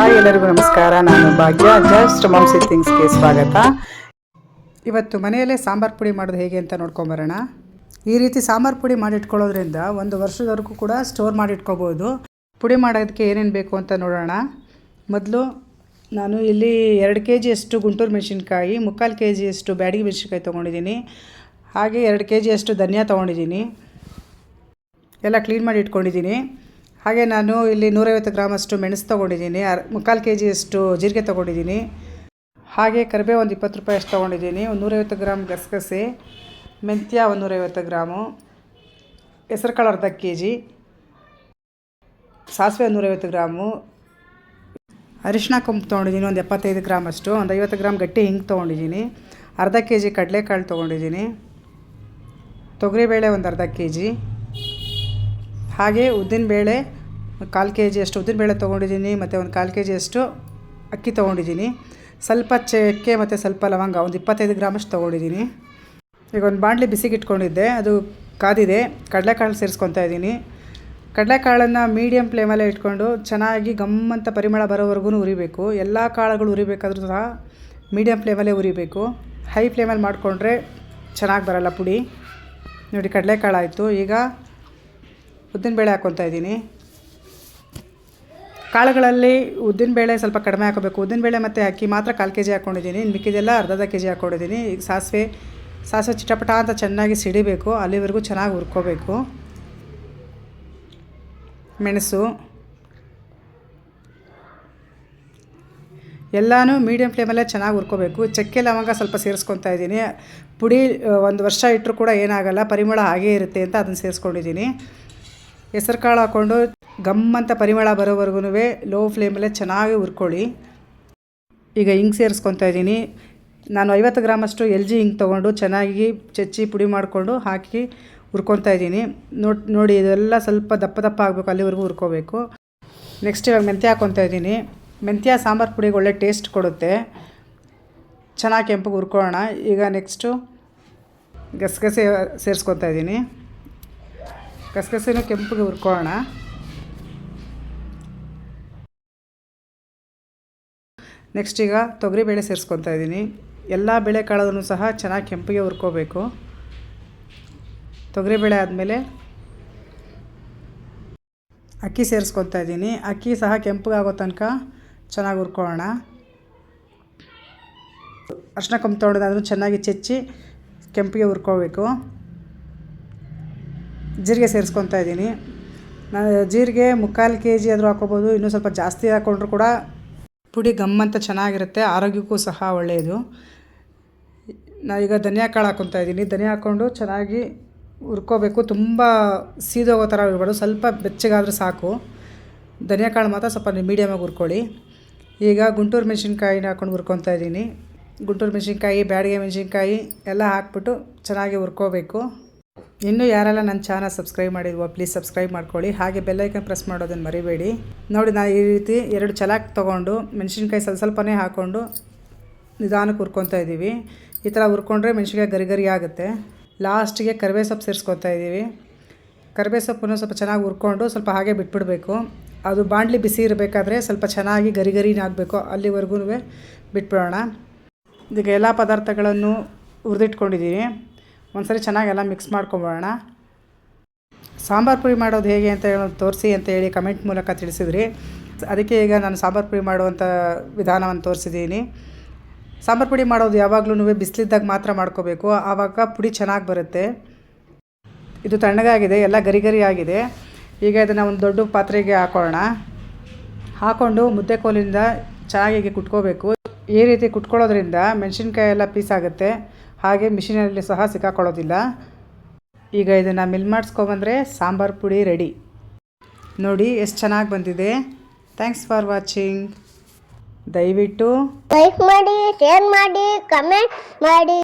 Hi ಎಲ್ಲರಿಗೂ ನಮಸ್ಕಾರ. ನಾನು ಭಾಗ್ಯ. ಜಸ್ಟ್ ಮಾಮ್ಸಿ ಥಿಂಗ್ಸ್ಗೆ ಸ್ವಾಗತ. ಇವತ್ತು ಮನೆಯಲ್ಲೇ ಸಾಂಬಾರು ಪುಡಿ ಮಾಡೋದು ಹೇಗೆ ಅಂತ ನೋಡ್ಕೊಂಬರೋಣ ಈ ರೀತಿ ಸಾಂಬಾರು ಪುಡಿ ಮಾಡಿಟ್ಕೊಳ್ಳೋದ್ರಿಂದ ಒಂದು ವರ್ಷದವರೆಗೂ ಕೂಡ ಸ್ಟೋರ್ ಮಾಡಿಟ್ಕೋಬೋದು. ಪುಡಿ ಮಾಡೋದಕ್ಕೆ ಏನೇನು ಬೇಕು ಅಂತ ನೋಡೋಣ. ಮೊದಲು ನಾನು ಇಲ್ಲಿ ಎರಡು ಕೆ ಜಿಯಷ್ಟು ಗುಂಟೂರು ಮೆಣಸಿನ್ಕಾಯಿ, ಮುಕ್ಕಾಲು ಕೆ ಜಿಯಷ್ಟು ಬ್ಯಾಡಿಗೆ ಮೆಣಸಿನ್ಕಾಯಿ ತೊಗೊಂಡಿದ್ದೀನಿ. ಹಾಗೆ ಎರಡು ಕೆ ಜಿಯಷ್ಟು ಧನಿಯಾ ತೊಗೊಂಡಿದ್ದೀನಿ. ಎಲ್ಲ ಕ್ಲೀನ್ ಮಾಡಿ ಇಟ್ಕೊಂಡಿದ್ದೀನಿ. ಹಾಗೆ ನಾನು ಇಲ್ಲಿ ನೂರೈವತ್ತು ಗ್ರಾಮಷ್ಟು ಮೆಣಸು ತೊಗೊಂಡಿದ್ದೀನಿ. ಅರ್ ಮುಕ್ಕಾಲು ಕೆ ಜಿಯಷ್ಟು ಜೀರಿಗೆ ತೊಗೊಂಡಿದ್ದೀನಿ. ಹಾಗೆ ಕರಿಬೇವು ಒಂದು ಇಪ್ಪತ್ತು ರೂಪಾಯಿ ಅಷ್ಟು ತೊಗೊಂಡಿದ್ದೀನಿ. ಒಂದು ನೂರೈವತ್ತು ಗ್ರಾಮ್ ಗಸಗಸೆ, ಮೆಂತ್ಯ ಒಂದು ನೂರೈವತ್ತು ಗ್ರಾಮು, ಹೆಸರು ಕಾಳು ಅರ್ಧ ಕೆ ಜಿ ಸಾಸಿವೆ ಒಂದು ನೂರೈವತ್ತು ಗ್ರಾಮು ಅರಿಶಿನ ಕೊಂಬು ತೊಗೊಂಡಿದ್ದೀನಿ ಒಂದು ಎಪ್ಪತ್ತೈದು ಗ್ರಾಮ್ ಅಷ್ಟು ಒಂದು ಐವತ್ತು ಗ್ರಾಮ್ ಗಟ್ಟಿ ಹಿಂಗೆ ತೊಗೊಂಡಿದ್ದೀನಿ. ಅರ್ಧ ಕೆ ಜಿ ಕಡಲೆಕಾಳು ತೊಗೊಂಡಿದ್ದೀನಿ. ತೊಗರಿಬೇಳೆ ಒಂದು ಅರ್ಧ ಕೆ ಜಿ ಹಾಗೆ ಉದ್ದಿನಬೇಳೆ ಕಾಲು ಕೆ ಜಿಯಷ್ಟು ಉದ್ದಿನಬೇಳೆ ತೊಗೊಂಡಿದ್ದೀನಿ, ಮತ್ತು ಒಂದು ಕಾಲು ಕೆ ಜಿಯಷ್ಟು ಅಕ್ಕಿ ತೊಗೊಂಡಿದ್ದೀನಿ. ಸ್ವಲ್ಪ ಚಕ್ಕೆ ಮತ್ತು ಸ್ವಲ್ಪ ಲವಂಗ, ಒಂದು ಇಪ್ಪತ್ತೈದು ಗ್ರಾಮಷ್ಟು ತೊಗೊಂಡಿದ್ದೀನಿ. ಈಗ ಒಂದು ಬಾಣಲಿ ಬಿಸಿಗೆ ಇಟ್ಕೊಂಡಿದ್ದೆ ಅದು ಕಾದಿದೆ. ಕಡಲೆಕಾಳು ಸೇರಿಸ್ಕೊತಾ ಇದ್ದೀನಿ. ಕಡಲೆಕಾಳನ್ನು ಮೀಡಿಯಮ್ ಫ್ಲೇಮಲ್ಲೇ ಇಟ್ಕೊಂಡು ಚೆನ್ನಾಗಿ ಗಮ್ಮಂತ ಪರಿಮಳ ಬರೋವರೆಗೂ ಉರಿಬೇಕು. ಎಲ್ಲ ಕಾಳುಗಳು ಉರಿಬೇಕಾದ್ರೂ ಸಹ ಮೀಡಿಯಮ್ ಫ್ಲೇಮಲ್ಲೇ ಉರಿಬೇಕು. ಹೈ ಫ್ಲೇಮಲ್ಲಿ ಮಾಡಿಕೊಂಡ್ರೆ ಚೆನ್ನಾಗಿ ಬರಲ್ಲ ಪುಡಿ. ನೋಡಿ, ಕಡಲೆಕಾಳು ಆಯಿತು. ಈಗ ಉದ್ದಿನಬೇಳೆ ಹಾಕ್ಕೊತಾ ಇದ್ದೀನಿ. ಕಾಳುಗಳಲ್ಲಿ ಉದ್ದಿನಬೇಳೆ ಸ್ವಲ್ಪ ಕಡಿಮೆ ಹಾಕೋಬೇಕು. ಉದ್ದಿನಬೇಳೆ ಮತ್ತು ಅಕ್ಕಿ ಮಾತ್ರ ಕಾಲು ಕೆ ಜಿ ಹಾಕ್ಕೊಂಡಿದ್ದೀನಿ ಮಿಕ್ಕಿದೆಲ್ಲ ಅರ್ಧದ ಕೆ ಜಿ ಹಾಕ್ಕೊಂಡಿದ್ದೀನಿ ಈಗ ಸಾಸಿವೆ ಸಾಸಿವೆ ಚಿಟಪಟ ಅಂತ ಚೆನ್ನಾಗಿ ಸಿಡಿಬೇಕು. ಅಲ್ಲಿವರೆಗೂ ಚೆನ್ನಾಗಿ ಹುರ್ಕೋಬೇಕು. ಮೆಣಸು. ಎಲ್ಲನೂ ಮೀಡಿಯಮ್ ಫ್ಲೇಮಲ್ಲೇ ಚೆನ್ನಾಗಿ ಹುರ್ಕೋಬೇಕು. ಚಕ್ಕೆ, ಲವಂಗ ಸ್ವಲ್ಪ ಸೇರಿಸ್ಕೊತಾ ಇದ್ದೀನಿ. ಪುಡಿ ಒಂದು ವರ್ಷ ಇಟ್ಟರು ಕೂಡ ಏನಾಗಲ್ಲ. ಪರಿಮಳ ಹಾಗೇ ಇರುತ್ತೆ ಅಂತ ಅದನ್ನು ಸೇರಿಸ್ಕೊಂಡಿದ್ದೀನಿ. ಹೆಸರು ಕಾಳು ಹಾಕ್ಕೊಂಡು ಗಮ್ಮಂತ ಪರಿಮಳ ಬರೋವರೆಗೂ ಲೋ ಫ್ಲೇಮಲ್ಲೇ ಚೆನ್ನಾಗಿ ಹುರ್ಕೊಳ್ಳಿ. ಈಗ ಹಿಂಗೆ ಸೇರಿಸ್ಕೊತಾ ಇದ್ದೀನಿ. ನಾನು ಐವತ್ತು ಗ್ರಾಮಷ್ಟು ಎಲ್ ಜಿ ಹಿಂಗೆ ತೊಗೊಂಡು ಚೆನ್ನಾಗಿ ಚಚ್ಚಿ ಪುಡಿ ಮಾಡಿಕೊಂಡು ಹಾಕಿ ಹುರ್ಕೊತಾ ಇದ್ದೀನಿ. ನೋಡಿ ನೋಡಿ ಇದೆಲ್ಲ ಸ್ವಲ್ಪ ದಪ್ಪ ದಪ್ಪ ಆಗಬೇಕು, ಅಲ್ಲಿವರೆಗೂ ಹುರ್ಕೋಬೇಕು. ನೆಕ್ಸ್ಟ್ ಇವಾಗ ಮೆಂತ್ಯ ಹಾಕ್ಕೊತಾ ಇದ್ದೀನಿ. ಮೆಂತ್ಯ, ಸಾಂಬಾರು ಪುಡಿಗೆ ಒಳ್ಳೆ ಟೇಸ್ಟ್ ಕೊಡುತ್ತೆ. ಚೆನ್ನಾಗಿ ಕೆಂಪಗೆ ಹುರ್ಕೊಳ್ಳೋಣ. ಈಗ ನೆಕ್ಸ್ಟು ಗಸಗಸೆ ಸೇರಿಸ್ಕೊತಾ ಇದ್ದೀನಿ. ಗಸಗಸೆನೂ ಕೆಂಪಗೆ ಹುರ್ಕೊಳ್ಳೋಣ. ನೆಕ್ಸ್ಟ್ ಈಗ ತೊಗರಿಬೇಳೆ ಸೇರಿಸ್ಕೊತಾ ಇದ್ದೀನಿ. ಎಲ್ಲ ಬೇಳೆ ಕಾಳನ್ನು ಸಹ ಚೆನ್ನಾಗಿ ಕೆಂಪಿಗೆ ಹುರ್ಕೋಬೇಕು. ತೊಗರಿಬೇಳೆ ಆದಮೇಲೆ ಅಕ್ಕಿ ಸೇರಿಸ್ಕೊತಾ ಇದ್ದೀನಿ. ಅಕ್ಕಿ ಸಹ ಕೆಂಪಗಾಗೋ ತನಕ ಚೆನ್ನಾಗಿ ಹುರ್ಕೊಳ್ಳೋಣ. ಅರ್ಶಿನ ಕೊಂಬು ತೊಗೊಂಡಾದ್ರೂ ಚೆನ್ನಾಗಿ ಚೆಚ್ಚಿ ಕೆಂಪಿಗೆ ಹುರ್ಕೋಬೇಕು. ಜೀರಿಗೆ ಸೇರಿಸ್ಕೊತಾ ಇದ್ದೀನಿ. ನಾನು ಜೀರಿಗೆ ಮುಕ್ಕಾಲು ಕೆ ಜಿ ಆದರೂ ಹಾಕೋಬೋದು ಇನ್ನೂ ಸ್ವಲ್ಪ ಜಾಸ್ತಿ ಹಾಕ್ಕೊಂಡ್ರು ಕೂಡ ಪುಡಿ ಗಮ್ಮಂತ ಚೆನ್ನಾಗಿರುತ್ತೆ, ಆರೋಗ್ಯಕ್ಕೂ ಸಹ ಒಳ್ಳೆಯದು. ನಾವೀಗ ಧನಿಯಾ ಕಾಳು ಹಾಕ್ಕೊತಾ ಇದ್ದೀನಿ. ಧನಿಯಾ ಹಾಕ್ಕೊಂಡು ಚೆನ್ನಾಗಿ ಹುರ್ಕೋಬೇಕು. ತುಂಬ ಸೀದೋಗೋ ಥರ ಇರಬಾರ್ದು ಸ್ವಲ್ಪ ಬೆಚ್ಚಗಾದರೂ ಸಾಕು. ಧನಿಯಾ ಕಾಳು ಮಾತ್ರ ಸ್ವಲ್ಪ ಮೀಡಿಯಮಾಗಿ ಹುರ್ಕೊಳ್ಳಿ. ಈಗ ಗುಂಟೂರು ಮೆಣಸಿನ್ಕಾಯಿನ ಹಾಕ್ಕೊಂಡು ಹುರ್ಕೊತಾ ಇದ್ದೀನಿ. ಗುಂಟೂರು ಮೆಣಸಿನ್ಕಾಯಿ, ಬ್ಯಾಡಿಗೆ ಮೆಣಸಿನ್ಕಾಯಿ ಎಲ್ಲ ಹಾಕ್ಬಿಟ್ಟು ಚೆನ್ನಾಗಿ ಹುರ್ಕೋಬೇಕು. ಇನ್ನೂ ಯಾರೆಲ್ಲ ನನ್ನ ಚಾನಲ್ ಸಬ್ಸ್ಕ್ರೈಬ್ ಮಾಡಿದ್ವೋ ಪ್ಲೀಸ್ ಸಬ್ಸ್ಕ್ರೈಬ್ ಮಾಡ್ಕೊಳ್ಳಿ. ಹಾಗೆ ಬೆಲ್ಲೈಕನ್ ಪ್ರೆಸ್ ಮಾಡೋದನ್ನು ಮರಿಬೇಡಿ. ನೋಡಿ ನಾನು ಈ ರೀತಿ ಎರಡು ಚಲಾಕ್ ತೊಗೊಂಡು, ಮೆಣಸಿನ್ಕಾಯಿ ಸ್ವಲ್ಪ ಸ್ವಲ್ಪನೇ ಹಾಕ್ಕೊಂಡು ನಿಧಾನಕ್ಕೆ ಹುರ್ಕೊತಾ ಇದ್ದೀವಿ. ಈ ಥರ ಹುರ್ಕೊಂಡ್ರೆ ಮೆಣಸಿನ್ಕಾಯಿ ಗರಿ ಗರಿ ಆಗುತ್ತೆ. ಲಾಸ್ಟಿಗೆ ಕರಿಬೇ ಸೊಪ್ಪು ಸೇರಿಸ್ಕೊತಾ ಇದ್ದೀವಿ. ಕರಿಬೇ ಸೊಪ್ಪನ್ನು ಸ್ವಲ್ಪ ಚೆನ್ನಾಗಿ ಹುರ್ಕೊಂಡು ಸ್ವಲ್ಪ ಹಾಗೆ ಬಿಟ್ಬಿಡಬೇಕು. ಅದು ಬಾಣಲಿ ಬಿಸಿ ಇರಬೇಕಾದ್ರೆ ಸ್ವಲ್ಪ ಚೆನ್ನಾಗಿ ಗರಿ ಗರಿನೇ ಆಗಬೇಕು. ಅಲ್ಲಿವರೆಗೂ ಬಿಟ್ಬಿಡೋಣ. ಇದಕ್ಕೆ ಎಲ್ಲ ಪದಾರ್ಥಗಳನ್ನು ಹುರಿದಿಟ್ಕೊಂಡಿದ್ದೀನಿ ಒಂದ್ಸರಿ ಚೆನ್ನಾಗೆಲ್ಲ ಮಿಕ್ಸ್ ಮಾಡ್ಕೊಬೋಣ. ಸಾಂಬಾರು ಪುಡಿ ಮಾಡೋದು ಹೇಗೆ ಅಂತ ತೋರಿಸಿ ಅಂತ ಹೇಳಿ ಕಮೆಂಟ್ ಮೂಲಕ ತಿಳಿಸಿದ್ರಿ. ಅದಕ್ಕೆ ಈಗ ನಾನು ಸಾಂಬಾರು ಪುಡಿ ಮಾಡುವಂಥ ವಿಧಾನವನ್ನು ತೋರಿಸಿದ್ದೀನಿ. ಸಾಂಬಾರು ಪುಡಿ ಮಾಡೋದು ಯಾವಾಗಲೂ ಬಿಸಿಲಿದ್ದಾಗ ಮಾತ್ರ ಮಾಡ್ಕೋಬೇಕು. ಆವಾಗ ಪುಡಿ ಚೆನ್ನಾಗಿ ಬರುತ್ತೆ. ಇದು ತಣ್ಣಗಾಗಿದೆ, ಎಲ್ಲ ಗರಿ ಗರಿ ಆಗಿದೆ ಈಗ ಇದನ್ನು ಒಂದು ದೊಡ್ಡ ಪಾತ್ರೆಗೆ ಹಾಕೋಣ. ಹಾಕ್ಕೊಂಡು ಮುದ್ದೆ ಕೋಲಿಂದ ಚೆನ್ನಾಗಿ ಕುಟ್ಕೋಬೇಕು. ಈ ರೀತಿ ಕುಟ್ಕೊಳ್ಳೋದ್ರಿಂದ ಮೆಣಸಿನ್ಕಾಯಿ ಎಲ್ಲ ಪೀಸ್ ಆಗುತ್ತೆ. ಹಾಗೆ ಮಿಷಿನಲ್ಲಿ ಸಹ ಸಿಕ್ಕಾಕೊಳ್ಳೋದಿಲ್ಲ. ಈಗ ಇದನ್ನು ಮಿಲ್ ಮಾಡಿಸ್ಕೊಬಂದರೆ ಸಾಂಬಾರು ಪುಡಿ ರೆಡಿ. ನೋಡಿ ಎಷ್ಟು ಚೆನ್ನಾಗಿ ಬಂದಿದೆ. ಥ್ಯಾಂಕ್ಸ್ ಫಾರ್ ವಾಚಿಂಗ್ ದಯವಿಟ್ಟು ಲೈಕ್ ಮಾಡಿ ಶೇರ್ ಮಾಡಿ ಕಮೆಂಟ್ ಮಾಡಿ.